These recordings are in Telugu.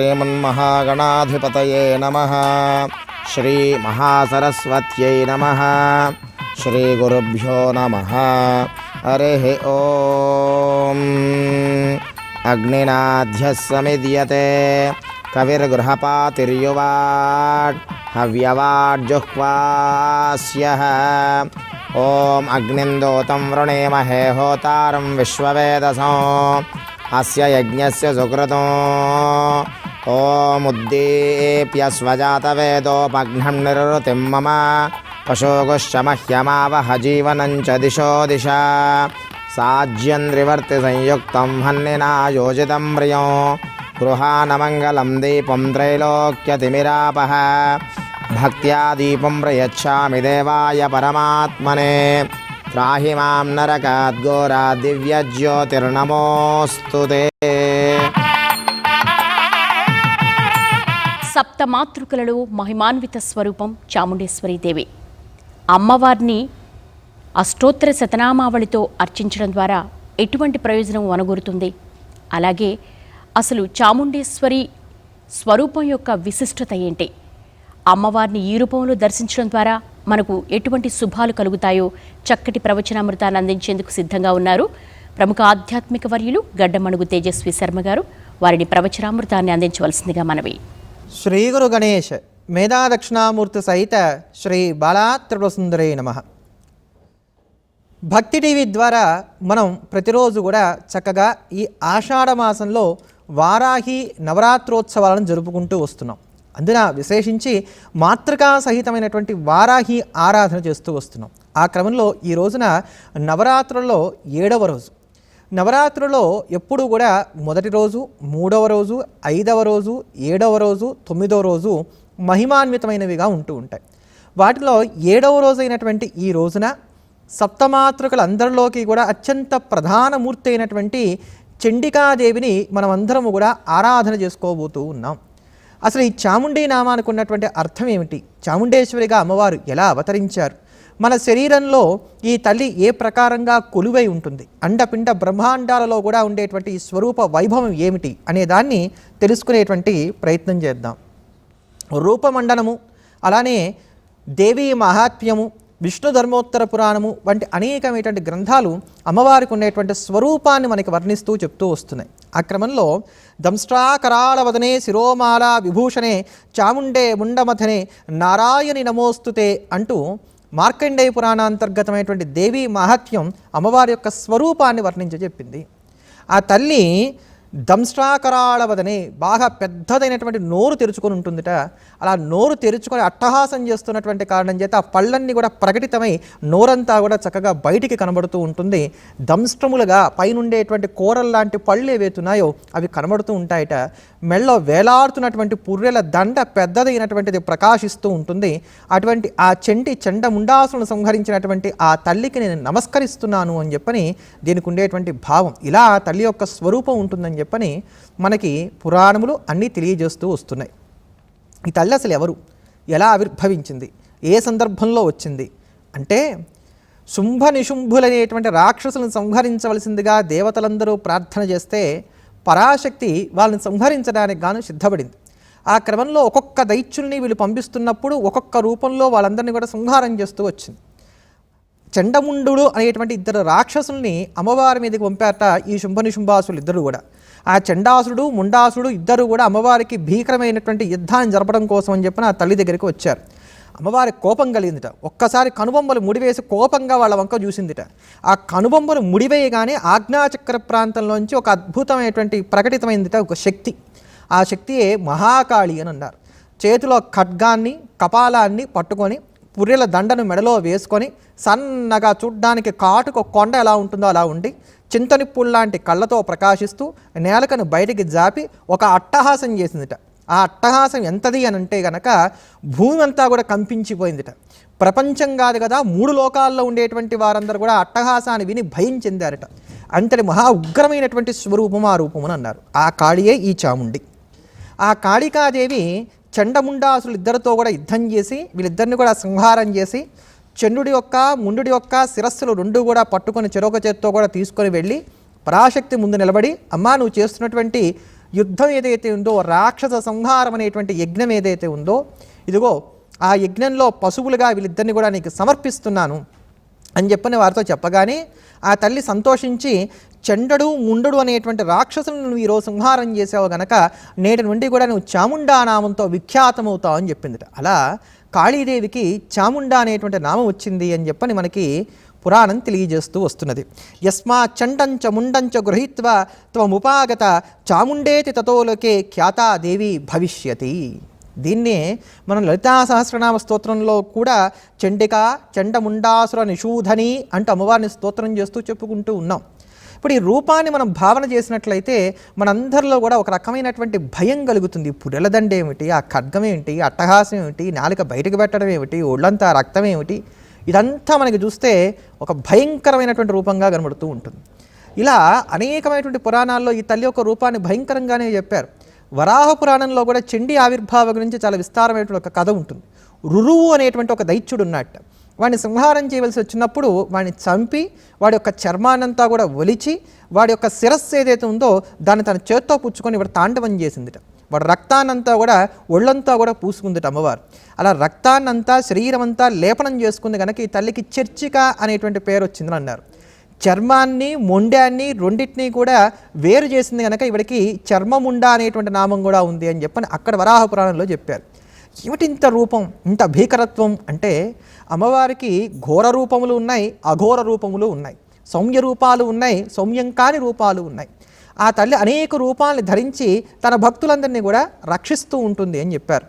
श्रीमन्महागणाधिपतये नम। श्रीमहासरस्वत नम। श्रीगुरुभ्यो नम। हरि ओ अग्निनाध्य समिद्यते। कविर्गृहपातिर्युवाट् हव्यवाड्जुह्वास्यः ॐ अग्निन्दोतं वृणेमहे होतारं विश्ववेदसो। अस्य यज्ञस्य सुकृतो। ॐ उद्दीप्यस्वजातवेदोपघ्नं निरृतिं मम पशोगुश्चमह्यमावह जीवनं च दिशो दिशा। साज्यं निवर्तिसंयुक्तं हन्निना योजितं प्रियो गृहानमङ्गलं दीपं त्रैलोक्यतिमिरापः भक्त्या दीपं प्रयच्छामि देवाय परमात्मने। त्राहि माँ नरकाद्गोरा दिव्यज्योतिर्नमोऽस्तु ते। సప్త మాతృకలలో మహిమాన్విత స్వరూపం చాముండేశ్వరీదేవి అమ్మవారిని అష్టోత్తర శతనామావళితో అర్చించడం ద్వారా ఎటువంటి ప్రయోజనం వనగొరుతుంది? అలాగే అసలు చాముండేశ్వరి స్వరూపం యొక్క విశిష్టత ఏంటి? అమ్మవారిని ఈ రూపంలో దర్శించడం ద్వారా మనకు ఎటువంటి శుభాలు కలుగుతాయో చక్కటి ప్రవచనామృతాన్ని అందించేందుకు సిద్ధంగా ఉన్నారు ప్రముఖ ఆధ్యాత్మిక వర్యులు గడ్డమణుగు తేజస్వి శర్మ గారు. వారిని ప్రవచనామృతాన్ని అందించవలసిందిగా మనవి. శ్రీ గురు గణేష్ మేధా దక్షిణామూర్తి సహిత శ్రీ బాలా త్రిపురసుందరే నమ. భక్తి టీవీ ద్వారా మనం ప్రతిరోజు కూడా చక్కగా ఈ ఆషాఢ మాసంలో వారాహి నవరాత్రోత్సవాలను జరుపుకుంటూ వస్తున్నాం. అందున విశేషించి మాతృకా సహితమైనటువంటి వారాహి ఆరాధన చేస్తూ వస్తున్నాం. ఆ క్రమంలో ఈ రోజున నవరాత్రుల్లో ఏడవ రోజు. నవరాత్రులో ఎప్పుడు కూడా మొదటి రోజు మూడవ రోజు ఐదవ రోజు ఏడవ రోజు తొమ్మిదవ రోజు మహిమాన్వితమైనవిగా ఉంటూ ఉంటాయి. వాటిలో ఏడవ రోజు అయినటువంటి ఈ రోజున సప్తమాతృకలందరిలోకి కూడా అత్యంత ప్రధాన మూర్తి అయినటువంటి చండికాదేవిని మనం అందరము కూడా ఆరాధన చేసుకోబోతూ ఉన్నాం. అసలు ఈ చాముండీ నామానికి ఉన్నటువంటి అర్థం ఏమిటి? చాముండేశ్వరిగా అమ్మవారు ఎలా అవతరించారు? మన శరీరంలో ఈ తల్లి ఏ ప్రకారంగా కొలువై ఉంటుంది? అండపిండ బ్రహ్మాండాలలో కూడా ఉండేటువంటి ఈ స్వరూప వైభవం ఏమిటి? అనే దాన్ని తెలుసుకునేటువంటి ప్రయత్నం చేద్దాం. రూపమండనము అలానే దేవీ మహాత్మ్యము విష్ణు ధర్మోత్తర పురాణము వంటి అనేకమైనటువంటి గ్రంథాలు అమ్మవారికి ఉండేటువంటి స్వరూపాన్ని మనకి వర్ణిస్తూ చెప్తూ వస్తున్నాయి. ఆ క్రమంలో దంష్ట్రాకరాళవదనే శిరోమాల విభూషణే చాముండే ముండమథనే నారాయణి నమోస్తుతే అంటూ మార్కండేయ పురాణాంతర్గతమైనటువంటి దేవీ మహత్యం అమ్మవారి యొక్క స్వరూపాన్ని వర్ణించి చెప్పింది ఆ తల్లి దంష్ట్రాకరాళవదనే బాగా పెద్దదైనటువంటి నోరు తెరుచుకొని ఉంటుందిట. అలా నోరు తెరుచుకొని అట్టహాసం చేస్తున్నటువంటి కారణం చేత ఆ పళ్ళన్నీ కూడా ప్రకటితమై నోరంతా కూడా చక్కగా బయటికి కనబడుతూ ఉంటుంది. దంష్ట్రములుగా పైనుండేటువంటి కూరల్లాంటి పళ్ళు ఏవైతున్నాయో అవి కనబడుతూ ఉంటాయట. మెళ్ళ వేలాడుతున్నటువంటి పుర్రెల దండ పెద్దదైనటువంటిది ప్రకాశిస్తూ ఉంటుంది. అటువంటి ఆ చెంటి చండముండాసులను సంహరించినటువంటి ఆ తల్లికి నేను నమస్కరిస్తున్నాను అని చెప్పని దీనికి ఉండేటువంటి భావం. ఇలా ఆ తల్లి యొక్క స్వరూపం ఉంటుందని చెప్పని మనకి పురాణములు అన్నీ తెలియజేస్తూ వస్తున్నాయి. ఈ తల్లి అసలు ఎవరు? ఎలా ఆవిర్భవించింది? ఏ సందర్భంలో వచ్చింది? అంటే శుంభ నిశుంభులనేటువంటి రాక్షసులను సంహరించవలసిందిగా దేవతలందరూ ప్రార్థన చేస్తే పరాశక్తి వాళ్ళని సంహరించడానికి గాను సిద్ధపడింది. ఆ క్రమంలో ఒక్కొక్క దైత్యుల్ని వీళ్ళు పంపిస్తున్నప్పుడు ఒక్కొక్క రూపంలో వాళ్ళందరినీ కూడా సంహారం చేస్తూ వచ్చింది. చండముండు అనేటువంటి ఇద్దరు రాక్షసుల్ని అమ్మవారి మీదకి పంపారట ఈ శుంభనిశుంభాసులు ఇద్దరు కూడా. ఆ చండాసుడు ముండాసుడు ఇద్దరు కూడా అమ్మవారికి భీకరమైనటువంటి యుద్ధాన్ని జరపడం కోసం అని చెప్పిన ఆ తల్లి దగ్గరికి వచ్చారు. అమ్మవారి కోపం కలిగిందిట. ఒక్కసారి కనుబొమ్మలు ముడివేసి కోపంగా వాళ్ళ వంక చూసిందిట. ఆ కనుబొమ్మలు ముడివేయగానే ఆజ్ఞాచక్ర ప్రాంతంలోంచి ఒక అద్భుతమైనటువంటి ప్రకటితమైందిట ఒక శక్తి. ఆ శక్తియే మహాకాళి అని అన్నారు. చేతిలో ఖడ్గాన్ని కపాలాన్ని పట్టుకొని పుర్రెల దండను మెడలో వేసుకొని సన్నగా చూడ్డానికి కాటుకు కొండ ఎలా ఉంటుందో అలా ఉండి చింతనిప్పుల్లాంటి కళ్ళతో ప్రకాశిస్తూ నేలకను బయటికి జాపి ఒక అట్టహాసం చేసిందిట. ఆ అట్టహాసం ఎంతది అని అంటే గనక భూమి అంతా కూడా కంపించిపోయిందిట. ప్రపంచం కాదు కదా మూడు లోకాల్లో ఉండేటువంటి వారందరూ కూడా అట్టహాసాన్ని విని భయం చెందారట. అంతటి మహా ఉగ్రమైనటువంటి స్వరూపం ఆ రూపం అన్నారు. ఆ కాళియే ఈ చాముండి. ఆ కాళికాదేవి చండముండాసులు ఇద్దరితో కూడా యుద్ధం చేసి వీళ్ళిద్దరిని కూడా సంహారం చేసి చండుడి యొక్క ముండుడి యొక్క శిరస్సులు రెండు కూడా పట్టుకొని చెరొక చేత్తో కూడా తీసుకొని వెళ్ళి పరాశక్తి ముందు నిలబడి అమ్మా నువ్వు చేస్తున్నటువంటి యుద్ధం ఏదైతే ఉందో రాక్షస సంహారం అనేటువంటి యజ్ఞం ఏదైతే ఉందో ఇదిగో ఆ యజ్ఞంలో పశువులుగా వీళ్ళిద్దరిని కూడా నీకు సమర్పిస్తున్నాను. అని చెప్పని వారితో చెప్పగానే ఆ తల్లి సంతోషించి చెండడు ముండడు అనేటువంటి రాక్షసులను నువ్వు ఈరోజు సంహారం చేసావు గనక నేటి నుండి కూడా నువ్వు చాముండా నామంతో విఖ్యాతమవుతావు అని చెప్పిందిట. అలా కాళీదేవికి చాముండా అనేటువంటి నామం వచ్చింది అని చెప్పని మనకి పురాణం తెలియజేస్తూ వస్తున్నది. యస్మా చండంచ ముండంచ గృహీత్వ త్వముపాగత చాముండేతి తతోలోకే ఖ్యాతా దేవి భవిష్యతి. దీన్నే మనం లలితా సహస్రనామ స్తోత్రంలో కూడా చండిక చండముండాసుర నిషూధని అంటూ అమ్మవారిని స్తోత్రం చేస్తూ చెప్పుకుంటూ ఉన్నాం. ఇప్పుడు ఈ రూపాన్ని మనం భావన చేసినట్లయితే మనందరిలో కూడా ఒక రకమైనటువంటి భయం కలుగుతుంది. పురెలదండ ఏమిటి ఆ ఖడ్గం ఏమిటి? అట్టహాసం ఏమిటి? నాలుక బయటకు పెట్టడం ఏమిటి? ఒళ్ళంతా రక్తం ఏమిటి? ఇదంతా మనకి చూస్తే ఒక భయంకరమైనటువంటి రూపంగా కనబడుతూ ఉంటుంది. ఇలా అనేకమైనటువంటి పురాణాల్లో ఈ తల్లి యొక్క రూపాన్ని భయంకరంగానే చెప్పారు. వరాహ పురాణంలో కూడా చండీ ఆవిర్భావ గురించి చాలా విస్తారమైనటువంటి ఒక కథ ఉంటుంది. రురువు అనేటువంటి ఒక దైత్యుడు ఉన్నట్ట వాడిని సంహారం చేయవలసి వచ్చినప్పుడు వాడిని చంపి వాడి యొక్క చర్మానంతా కూడా ఒలిచి వాడి యొక్క శిరస్సు ఏదైతే ఉందో దాన్ని తన చేత్తో పుచ్చుకొని వాడు తాండవం చేసిందిట. వాడు రక్తాన్నంతా కూడా ఒళ్ళంతా కూడా పూసుకుందిట అమ్మవారు. అలా రక్తాన్నంతా శరీరం అంతా లేపనం చేసుకుంది కనుక ఈ తల్లికి చర్చిక అనేటువంటి పేరు వచ్చిందని అన్నారు. చర్మాన్ని మొండాన్ని రెండింటినీ కూడా వేరు చేసింది కనుక ఇవిడికి చర్మముండ అనేటువంటి నామం కూడా ఉంది అని చెప్పని అక్కడ వరాహ పురాణంలో చెప్పారు. ఏమిటి ఇంత రూపం ఇంత భీకరత్వం అంటే అమ్మవారికి ఘోర రూపములు ఉన్నాయి అఘోర రూపములు ఉన్నాయి. సౌమ్య రూపాలు ఉన్నాయి సౌమ్యం కాని రూపాలు ఉన్నాయి. ఆ తల్లి అనేక రూపాలను ధరించి తన భక్తులందరినీ కూడా రక్షిస్తూ ఉంటుంది అని చెప్పారు.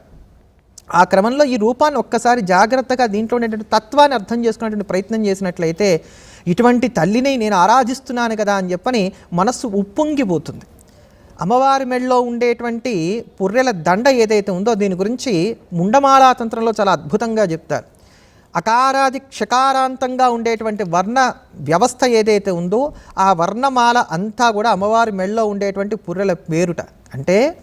ఆ క్రమంలో ఈ రూపాన్ని ఒక్కసారి జాగ్రత్తగా దీంట్లో ఉండేటువంటి తత్వాన్ని అర్థం చేసుకునేటువంటి ప్రయత్నం చేసినట్లయితే ఇటువంటి తల్లిని నేను ఆరాధిస్తున్నాను కదా అని చెప్పని మనస్సు ఉప్పొంగిపోతుంది. అమ్మవారి మెడలో ఉండేటువంటి పుర్రెల దండ ఏదైతే ఉందో దీని గురించి ముండమాలా తంత్రంలో చాలా అద్భుతంగా చెప్తారు. అకారాది క్షకారాంతంగా ఉండేటువంటి వర్ణ వ్యవస్థ ఏదైతే ఉందో ఆ వర్ణమాల అంతా కూడా అమ్మవారి మెడలో ఉండేటువంటి పుర్రెల పేరుట. అంటే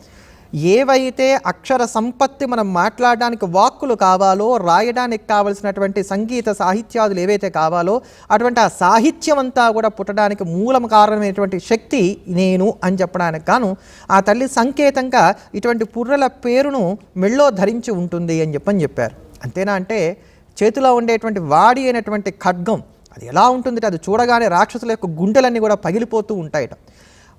ఏవైతే అక్షర సంపత్తి మనం మాట్లాడడానికి వాక్కులు కావాలో రాయడానికి కావలసినటువంటి సంగీత సాహిత్యాదులు ఏవైతే కావాలో అటువంటి ఆ సాహిత్యం అంతా కూడా పుట్టడానికి మూలం కారణమైనటువంటి శక్తి నేను అని చెప్పడానికి గాను ఆ తల్లి సంకేతంగా ఇటువంటి పుర్రెల పేరును మెళ్ళో ధరించి ఉంటుంది అని చెప్పని చెప్పారు. అంతేనా అంటే చేతిలో ఉండేటువంటి వాడి అయినటువంటి ఖడ్గం అది ఎలా ఉంటుంది అది చూడగానే రాక్షసుల యొక్క గుండెలన్నీ కూడా పగిలిపోతూ ఉంటాయట.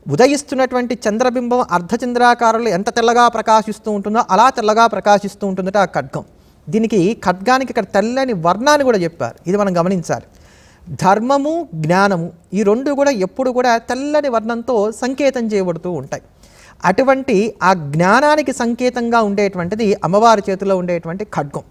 ఉదయిస్తున్నటువంటి చంద్రబింబం అర్ధచంద్రాకారంలో ఎంత తెల్లగా ప్రకాశిస్తూ ఉంటుందో అలా తెల్లగా ప్రకాశిస్తూ ఉంటుందట ఆ ఖడ్గం. దీనికి ఖడ్గానికి ఇక్కడ తెల్లని వర్ణాన్ని కూడా చెప్పారు. ఇది మనం గమనించాలి. ధర్మము జ్ఞానము ఈ రెండు కూడా ఎప్పుడు కూడా తెల్లని వర్ణంతో సంకేతం చేయబడుతూ ఉంటాయి. అటువంటి ఆ జ్ఞానానికి సంకేతంగా ఉండేటువంటిది అమ్మవారి చేతిలో ఉండేటువంటి ఖడ్గం.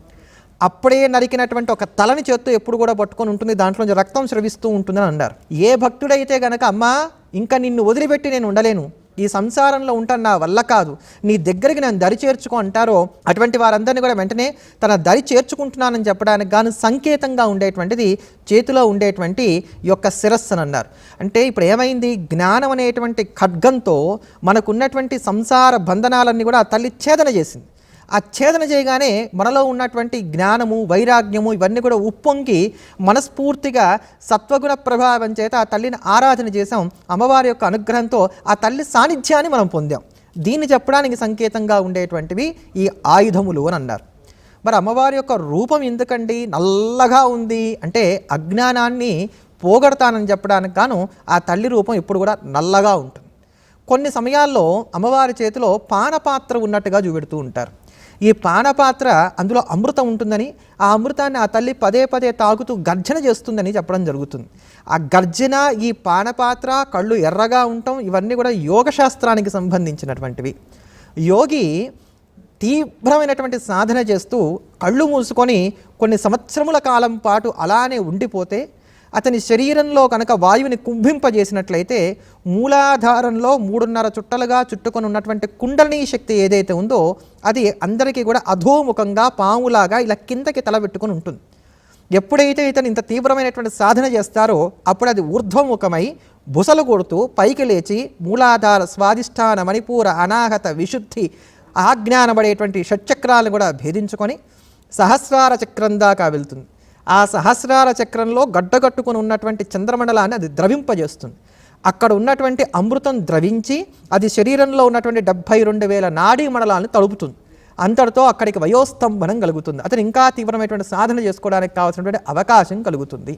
అప్పుడే నరికినటువంటి ఒక తలని చేత్తో ఎప్పుడు కూడా పట్టుకొని ఉంటుంది దాంట్లో నుంచి రక్తం స్రవిస్తూ ఉంటుందని అన్నారు. ఏ భక్తుడైతే గనక అమ్మా ఇంకా నిన్ను వదిలిపెట్టి నేను ఉండలేను ఈ సంసారంలో ఉంటాను నా వల్ల కాదు నీ దగ్గరికి నేను దరి చేర్చుకో అంటారో అటువంటి వారందరినీ కూడా వెంటనే తన దరి చేర్చుకుంటున్నానని చెప్పడానికి గాను సంకేతంగా ఉండేటువంటిది చేతిలో ఉండేటువంటి యొక్క శిరస్సు అని అన్నారు. అంటే ఇప్పుడు ఏమైంది? జ్ఞానం అనేటువంటి ఖడ్గంతో మనకున్నటువంటి సంసార బంధనాలన్నీ కూడా తల్లి ఛేదన చేసింది. ఆ ఛేదన చేయగానే మనలో ఉన్నటువంటి జ్ఞానము వైరాగ్యము ఇవన్నీ కూడా ఉప్పొంగి మనస్ఫూర్తిగా సత్వగుణ ప్రభావం చేత ఆ తల్లిని ఆరాధన చేసాం అమ్మవారి యొక్క అనుగ్రహంతో ఆ తల్లి సాన్నిధ్యాన్ని మనం పొందాం. దీన్ని చెప్పడానికి సంకేతంగా ఉండేటువంటివి ఈ ఆయుధములు అని అన్నారు. మరి అమ్మవారి యొక్క రూపం ఎందుకండి? నల్లగా ఉంది. అంటే అజ్ఞానాన్ని పోగొడతానని చెప్పడానికి గాను ఆ తల్లి రూపం ఇప్పుడు కూడా నల్లగా ఉంటుంది. కొన్ని సమయాల్లో అమ్మవారి చేతిలో పానపాత్ర ఉన్నట్టుగా చూపెడుతూ ఉంటారు. ఈ పానపాత్ర అందులో అమృతం ఉంటుందని ఆ అమృతాన్ని ఆ తల్లి పదే పదే తాగుతూ గర్జన చేస్తుందని చెప్పడం జరుగుతుంది. ఆ గర్జన ఈ పానపాత్ర కళ్ళు ఎర్రగా ఉండటం ఇవన్నీ కూడా యోగశాస్త్రానికి సంబంధించినటువంటివి. యోగి తీవ్రమైనటువంటి సాధన చేస్తూ కళ్ళు మూసుకొని కొన్ని సంవత్సరముల కాలం పాటు అలానే ఉండిపోతే అతని శరీరంలో కనుక వాయువుని కుంభింపజేసినట్లయితే మూలాధారంలో మూడున్నర చుట్టలుగా చుట్టుకొని ఉన్నటువంటి కుండలిని శక్తి ఏదైతే ఉందో అది అందరికీ కూడా అధోముఖంగా పాములాగా ఇలా కిందకి తలబెట్టుకొని ఉంటుంది. ఎప్పుడైతే ఇతను ఇంత తీవ్రమైనటువంటి సాధన చేస్తారో అప్పుడు అది ఊర్ధ్వముఖమై బుసలు కొడుతూ పైకి లేచి మూలాధార స్వాదిష్టాన మణిపూర అనాహత విశుద్ధి ఆజ్ఞానబడేటువంటి షట్చక్రాలను కూడా భేదించుకొని సహస్రార చక్రం దాకా వెళ్తుంది. ఆ సహస్రార చక్రంలో గడ్డగట్టుకుని ఉన్నటువంటి చంద్రమండలాన్ని అది ద్రవింపజేస్తుంది. అక్కడ ఉన్నటువంటి అమృతం ద్రవించి అది శరీరంలో ఉన్నటువంటి డెబ్భై రెండు వేల నాడీ మండలాలను తడుపుతుంది. అంతటితో అక్కడికి వయోస్తంభనం కలుగుతుంది. అతను ఇంకా తీవ్రమైనటువంటి సాధన చేసుకోవడానికి కావాల్సినటువంటి అవకాశం కలుగుతుంది.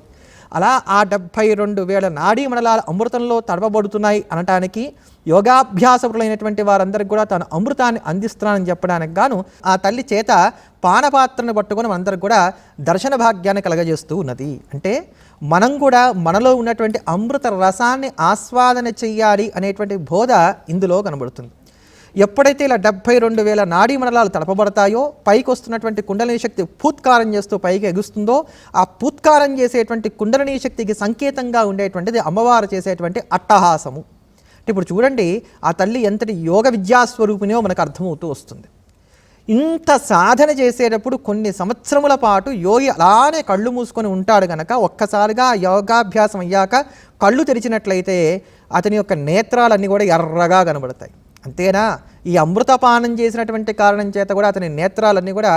అలా ఆ డెబ్భై రెండు వేల నాడీ మండలాలు అమృతంలో తడపబడుతున్నాయి అనటానికి యోగాభ్యాసకులైనటువంటి వారందరికీ కూడా తన అమృతాన్ని అందిస్తున్నానని చెప్పడానికి గాను ఆ తల్లి చేత పానపాత్రను పట్టుకొని మనందరికి కూడా దర్శన భాగ్యాన్ని కలగజేస్తూ ఉన్నది. అంటే మనం కూడా మనలో ఉన్నటువంటి అమృత రసాన్ని ఆస్వాదన చెయ్యాలి అనేటువంటి బోధ ఇందులో కనబడుతుంది. ఎప్పుడైతే ఇలా డెబ్బై రెండు వేల నాడీ మండలాలు తడపబడతాయో పైకి వస్తున్నటువంటి కుండలిని శక్తి పూత్కారం చేస్తూ పైకి ఎగుస్తుందో ఆ పూత్కారం చేసేటువంటి కుండలిని శక్తికి సంకేతంగా ఉండేటువంటిది అమ్మవారు చేసేటువంటి అట్టహాసము. ఇప్పుడు చూడండి ఆ తల్లి ఎంతటి యోగ విద్యాస్వరూపిణో మనకు అర్థమవుతూ వస్తుంది. ఇంత సాధన చేసేటప్పుడు కొన్ని సంవత్సరముల పాటు యోగి అలానే కళ్ళు మూసుకొని ఉంటాడు గనక ఒక్కసారిగా యోగాభ్యాసం అయ్యాక కళ్ళు తెరిచినట్లయితే అతని యొక్క నేత్రాలన్నీ కూడా ఎర్రగా కనబడతాయి. అంతేనా? ఈ అమృతపానం చేసినటువంటి కారణం చేత కూడా అతని నేత్రాలన్నీ కూడా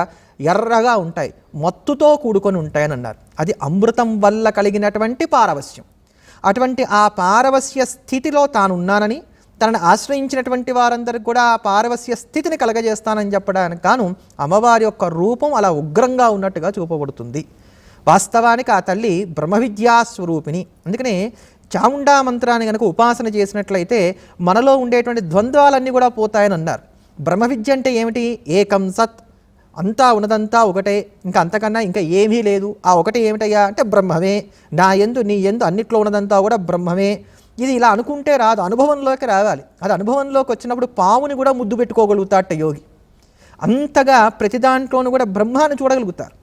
ఎర్రగా ఉంటాయి మత్తుతో కూడుకొని ఉంటాయని అన్నారు అది అమృతం వల్ల కలిగినటువంటి పారవస్యం అటువంటి ఆ పారవస్య స్థితిలో తాను ఉన్నానని తనను ఆశ్రయించినటువంటి వారందరికి కూడా ఆ పారవస్య స్థితిని కలగజేస్తానని చెప్పడానికి కాను అమ్మవారి యొక్క రూపం అలా ఉగ్రంగా ఉన్నట్టుగా చూపబడుతుంది. వాస్తవానికి ఆ తల్లి బ్రహ్మ స్వరూపిణి అందుకనే చాముండా మంత్రాన్ని కనుక ఉపాసన చేసినట్లయితే మనలో ఉండేటువంటి ద్వంద్వాలన్నీ కూడా పోతాయని అన్నారు. బ్రహ్మ విద్య అంటే ఏమిటి? ఏకం సత్. అంతా ఉన్నదంతా ఒకటే. ఇంకా అంతకన్నా ఇంకా ఏమీ లేదు. ఆ ఒకటి ఏమిటయ్యా? అంటే బ్రహ్మమే. నా ఎందు నీ ఎందు అన్నిట్లో ఉన్నదంతా కూడా బ్రహ్మమే. ఇది ఇలా అనుకుంటే రాదు. అనుభవంలోకి రావాలి. అది అనుభవంలోకి వచ్చినప్పుడు పావుని కూడా ముద్దు పెట్టుకోగలుగుతాట యోగి. అంతగా ప్రతి దాంట్లోనూ కూడా బ్రహ్మాన్ని చూడగలుగుతారు.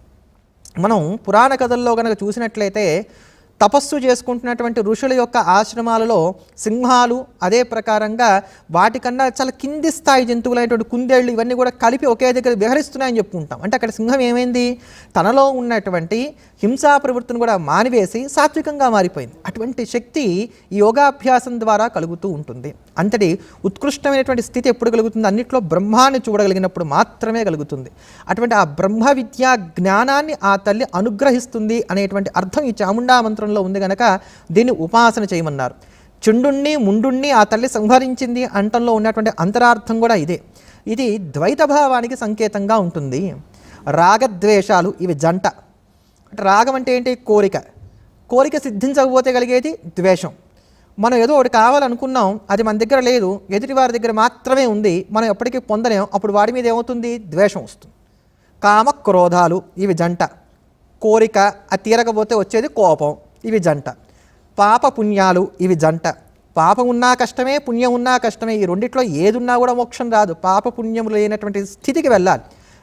మనం పురాణ కథల్లో కనుక చూసినట్లయితే తపస్సు చేసుకుంటున్నటువంటి ఋషుల యొక్క ఆశ్రమాలలో సింహాలు అదే ప్రకారంగా వాటికన్నా చాలా కింది స్థాయి జంతువులైనటువంటి కుందేళ్ళు ఇవన్నీ కూడా కలిపి ఒకే దగ్గర విహరిస్తున్నాయని చెప్పుకుంటాం. అంటే అక్కడ సింహం ఏమైంది? తనలో ఉన్నటువంటి హింసా ప్రవృత్తిని కూడా మానివేసి సాత్వికంగా మారిపోయింది. అటువంటి శక్తి యోగాభ్యాసం ద్వారా కలుగుతూ ఉంటుంది. అంతటి ఉత్కృష్టమైనటువంటి స్థితి ఎప్పుడు కలుగుతుంది? అన్నిట్లో బ్రహ్మాన్ని చూడగలిగినప్పుడు మాత్రమే కలుగుతుంది. అటువంటి ఆ బ్రహ్మ విద్యా జ్ఞానాన్ని ఆ తల్లి అనుగ్రహిస్తుంది అనేటువంటి అర్థం ఈ చాముండా మంత్రం మంత్రంలో ఉంది గనక దీన్ని ఉపాసన చేయమన్నారు. చుండుణ్ణి ముండుణ్ణి ఆ తల్లి సంహరించింది అంటంలో ఉన్నటువంటి అంతరార్థం కూడా ఇదే. ఇది ద్వైత భావానికి సంకేతంగా ఉంటుంది. రాగద్వేషాలు ఇవి జంట. అంటే రాగం అంటే ఏంటి? కోరిక. కోరిక సిద్ధించకపోతే కలిగేది ద్వేషం. మనం ఏదో ఒకటి కావాలనుకున్నాం అది మన దగ్గర లేదు ఎదుటి వారి దగ్గర మాత్రమే ఉంది మనం ఎప్పటికీ పొందలేం అప్పుడు వాడి మీద ఏమవుతుంది? ద్వేషం వస్తుంది. కామ క్రోధాలు ఇవి జంట. కోరిక అది తీరకపోతే వచ్చేది కోపం. ఇవి జంట. పాప పుణ్యాలు ఇవి జంట. పాపం ఉన్నా కష్టమే పుణ్యం ఉన్నా కష్టమే. ఈ రెండిట్లో ఏదున్నా కూడా మోక్షం రాదు. పాప పుణ్యములు లేనటువంటి స్థితికి వెళ్ళాలి.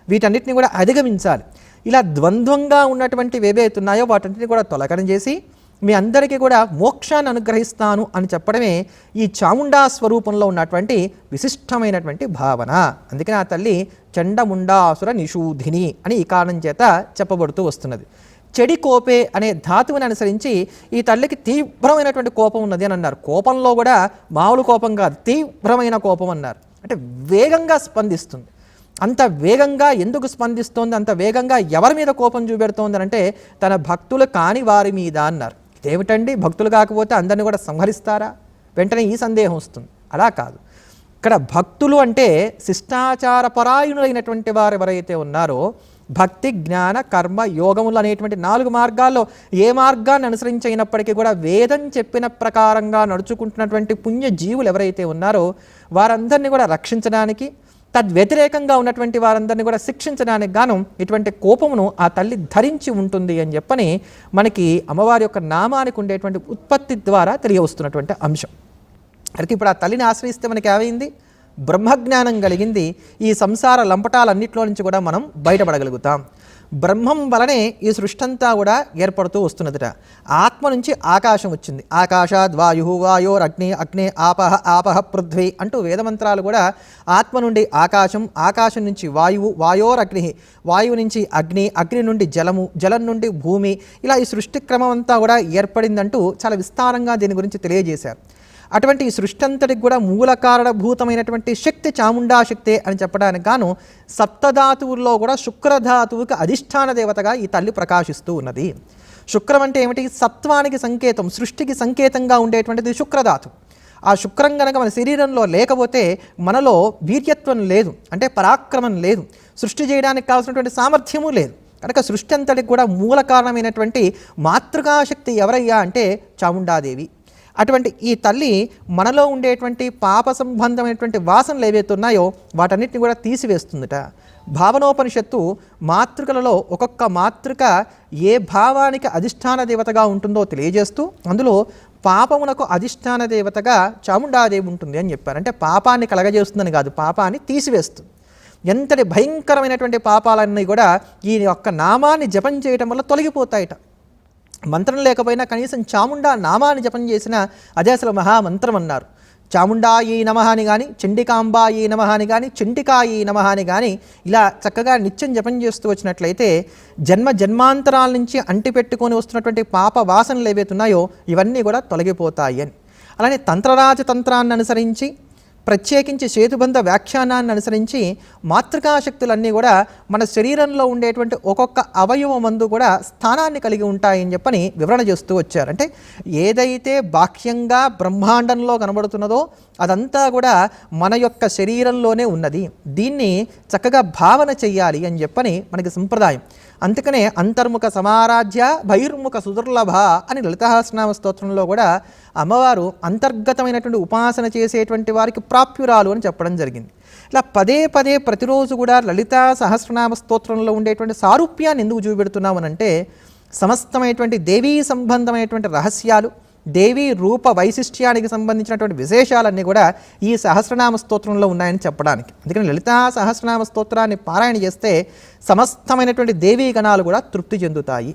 వీటన్నిటిని కూడా అధిగమించాలి. ఇలా ద్వంద్వంగా ఉన్నటువంటి ఏవైతున్నాయో వాటన్నిటిని కూడా తొలగడం చేసి మీ అందరికీ కూడా మోక్షాన్ని అనుగ్రహిస్తాను అని చెప్పడమే ఈ చాముండా స్వరూపంలో ఉన్నటువంటి విశిష్టమైనటువంటి భావన. అందుకని ఆ తల్లి చండముండాసుర నిషూధిని అని ఈ కారణం చేత చెప్పబడుతూ వస్తున్నది. చెడి కోపే అనే ధాతువుని అనుసరించి ఈ తల్లికి తీవ్రమైనటువంటి కోపం ఉన్నది అని అన్నారు. కోపంలో కూడా మామూలు కోపం కాదు తీవ్రమైన కోపం అన్నారు. అంటే వేగంగా స్పందిస్తుంది. అంత వేగంగా ఎందుకు స్పందిస్తోంది? అంత వేగంగా ఎవరి మీద కోపం చూపెడుతోంది అంటే తన భక్తులు కాని వారి మీద అన్నారు. ఇదేమిటండి? భక్తులు కాకపోతే అందరిని కూడా సంహరిస్తారా? వెంటనే ఈ సందేహం వస్తుంది. అలా కాదు. ఇక్కడ భక్తులు అంటే శిష్టాచార పరాయణులైనటువంటి వారు ఎవరైతే ఉన్నారో భక్తి జ్ఞాన కర్మ యోగములు అనేటువంటి నాలుగు మార్గాల్లో ఏ మార్గాన్ని అనుసరించైనప్పటికీ కూడా వేదం చెప్పిన ప్రకారంగా నడుచుకుంటున్నటువంటి పుణ్య జీవులు ఎవరైతే ఉన్నారో వారందరినీ కూడా రక్షించడానికి తద్వ్యతిరేకంగా ఉన్నటువంటి వారందరినీ కూడా శిక్షించడానికి గాను ఇటువంటి కోపమును ఆ తల్లి ధరించి ఉంటుంది అని చెప్పని మనకి అమ్మవారి యొక్క నామానికి ఉండేటువంటి ఉత్పత్తి ద్వారా తెలియవస్తున్నటువంటి అంశం. అయితే ఇప్పుడు ఆ తల్లిని ఆశ్రయిస్తే మనకి ఏమైంది? బ్రహ్మజ్ఞానం కలిగింది ఈ సంసార లంపటాలన్నింటిలో నుంచి కూడా మనం బయటపడగలుగుతాం. బ్రహ్మం వలనే ఈ సృష్టి అంతా కూడా ఏర్పడుతూ వస్తున్నదిట. ఆత్మ నుంచి ఆకాశం వచ్చింది. ఆకాశాద్ వాయు వాయోరగ్ని అగ్ని ఆపహ ఆపహ పృథ్వీ అంటూ వేదమంత్రాలు కూడా ఆత్మ నుండి ఆకాశం ఆకాశం నుంచి వాయువు వాయోరగ్ని వాయువు నుంచి అగ్ని అగ్ని నుండి జలము జలం నుండి భూమి ఇలా ఈ సృష్టి క్రమం అంతా కూడా ఏర్పడిందంటూ చాలా విస్తారంగా దీని గురించి తెలియజేశారు. అటువంటి ఈ సృష్టి అంతటికి కూడా మూల కారణభూతమైనటువంటి శక్తి చాముండా శక్తే అని చెప్పడానికి గాను సప్తధాతువుల్లో కూడా శుక్రధాతువుకి అధిష్టాన దేవతగా ఈ తల్లి ప్రకాశిస్తూ ఉన్నది. శుక్రం అంటే ఏమిటి? సత్వానికి సంకేతం సృష్టికి సంకేతంగా ఉండేటువంటిది శుక్రధాతు. ఆ శుక్రం కనుక మన శరీరంలో లేకపోతే మనలో వీర్యత్వం లేదు అంటే పరాక్రమం లేదు సృష్టి చేయడానికి కావాల్సినటువంటి సామర్థ్యము లేదు. కనుక సృష్టి అంతటికి కూడా మూల కారణమైనటువంటి మాతృకాశక్తి ఎవరయ్యా అంటే చాముండాదేవి. అటువంటి ఈ తల్లి మనలో ఉండేటువంటి పాప సంబంధమైనటువంటి వాసనలు ఏవైతే ఉన్నాయో వాటన్నిటిని కూడా తీసివేస్తుందట. భావనోపనిషత్తు మాతృకలలో ఒక్కొక్క మాతృక ఏ భావానికి అధిష్టాన దేవతగా ఉంటుందో తెలియజేస్తూ అందులో పాపమునకు అధిష్టాన దేవతగా చాముండాదేవి ఉంటుంది అని చెప్పారు. అంటే పాపాన్ని కలగజేస్తుందని కాదు పాపాన్ని తీసివేస్తుంది. ఎంతటి భయంకరమైనటువంటి పాపాలన్నీ కూడా ఈ యొక్క నామాన్ని జపం చేయటం వల్ల తొలగిపోతాయట. మంత్రం లేకపోయినా కనీసం చాముండా నామాన్ని జపం చేసిన అదే అసలు మహామంత్రం అన్నారు. చాముండాయి నమ అని కానీ చండికాంబాయి నమ అని కానీ చండికాయి నమ అని కానీ ఇలా చక్కగా నిత్యం జపం చేస్తూ వచ్చినట్లయితే జన్మ జన్మాంతరాల నుంచి అంటిపెట్టుకొని వస్తున్నటువంటి పాప వాసనలు ఏవైతున్నాయో ఇవన్నీ కూడా తొలగిపోతాయి అని. అలానే తంత్రరాజతంత్రాన్ని అనుసరించి ప్రత్యేకించి సేతుబంధ వ్యాఖ్యానాన్ని అనుసరించి మాతృకాశక్తులన్నీ కూడా మన శరీరంలో ఉండేటువంటి ఒక్కొక్క అవయవం మందు కూడా స్థానాన్ని కలిగి ఉంటాయని చెప్పని వివరణ చేస్తూ వచ్చారు. అంటే ఏదైతే బాహ్యంగా బ్రహ్మాండంలో కనబడుతున్నదో అదంతా కూడా మన యొక్క శరీరంలోనే ఉన్నది. దీన్ని చక్కగా భావన చెయ్యాలి అని చెప్పని మనకి సంప్రదాయం. అందుకనే అంతర్ముఖ సమారాధ్య బహిర్ముఖ సుదుర్లభ అని లలితహాసనామ స్తోత్రంలో కూడా అమ్మవారు అంతర్గతమైనటువంటి ఉపాసన చేసేటువంటి వారికి ప్రాప్యురాలు అని చెప్పడం జరిగింది. ఇలా పదే పదే ప్రతిరోజు కూడా లలిత సహస్రనామ స్తోత్రంలో ఉండేటువంటి సారూప్యాన్ని ఎందుకు చూపెడుతున్నామనంటే సమస్తమైనటువంటి దేవీ సంబంధమైనటువంటి రహస్యాలు దేవీ రూప వైశిష్ట్యానికి సంబంధించినటువంటి విశేషాలన్నీ కూడా ఈ సహస్రనామ స్తోత్రంలో ఉన్నాయని చెప్పడానికి. అందుకని లలితా సహస్రనామ స్తోత్రాన్ని పారాయణ చేస్తే సమస్తమైనటువంటి దేవీ గణాలు కూడా తృప్తి చెందుతాయి.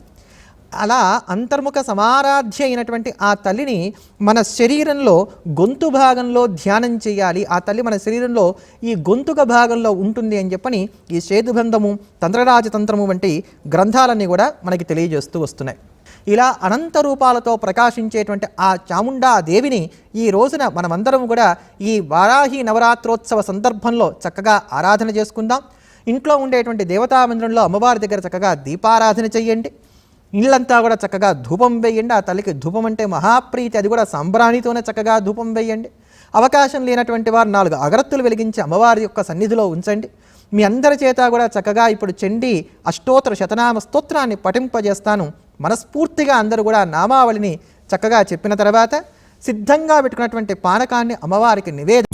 అలా అంతర్ముఖ సమారాధ్య అయినటువంటి ఆ తల్లిని మన శరీరంలో గొంతు భాగంలో ధ్యానం చేయాలి. ఆ తల్లి మన శరీరంలో ఈ గొంతుక భాగంలో ఉంటుంది అని చెప్పని ఈ సేతుబంధము తంత్రరాజతంత్రము వంటి గ్రంథాలన్నీ కూడా మనకి తెలియజేస్తూ వస్తున్నాయి. ఇలా అనంత రూపాలతో ప్రకాశించేటువంటి ఆ చాముండా దేవిని ఈ రోజున మనమందరం కూడా ఈ వారాహి నవరాత్రోత్సవ సందర్భంలో చక్కగా ఆరాధన చేసుకుందాం. ఇంట్లో ఉండేటువంటి దేవతా మందిరంలో అమ్మవారి దగ్గర చక్కగా దీపారాధన చేయండి. ఇళ్ళంతా కూడా చక్కగా ధూపం వేయండి. ఆ తల్లికి ధూపం అంటే మహాప్రీతి. అది కూడా సంబరాణితోనే చక్కగా ధూపం వేయండి. అవకాశం లేనటువంటి వారు నాలుగు అగరత్తులు వెలిగించి అమ్మవారి యొక్క సన్నిధిలో ఉంచండి. మీ అందరి చేత కూడా చక్కగా ఇప్పుడు చండి అష్టోత్తర శతనామ స్తోత్రాన్ని పఠింపజేస్తాను. మనస్ఫూర్తిగా అందరూ కూడా నామావళిని చక్కగా చెప్పిన తర్వాత సిద్ధంగా పెట్టుకున్నటువంటి పానకాన్ని అమ్మవారికి నివేద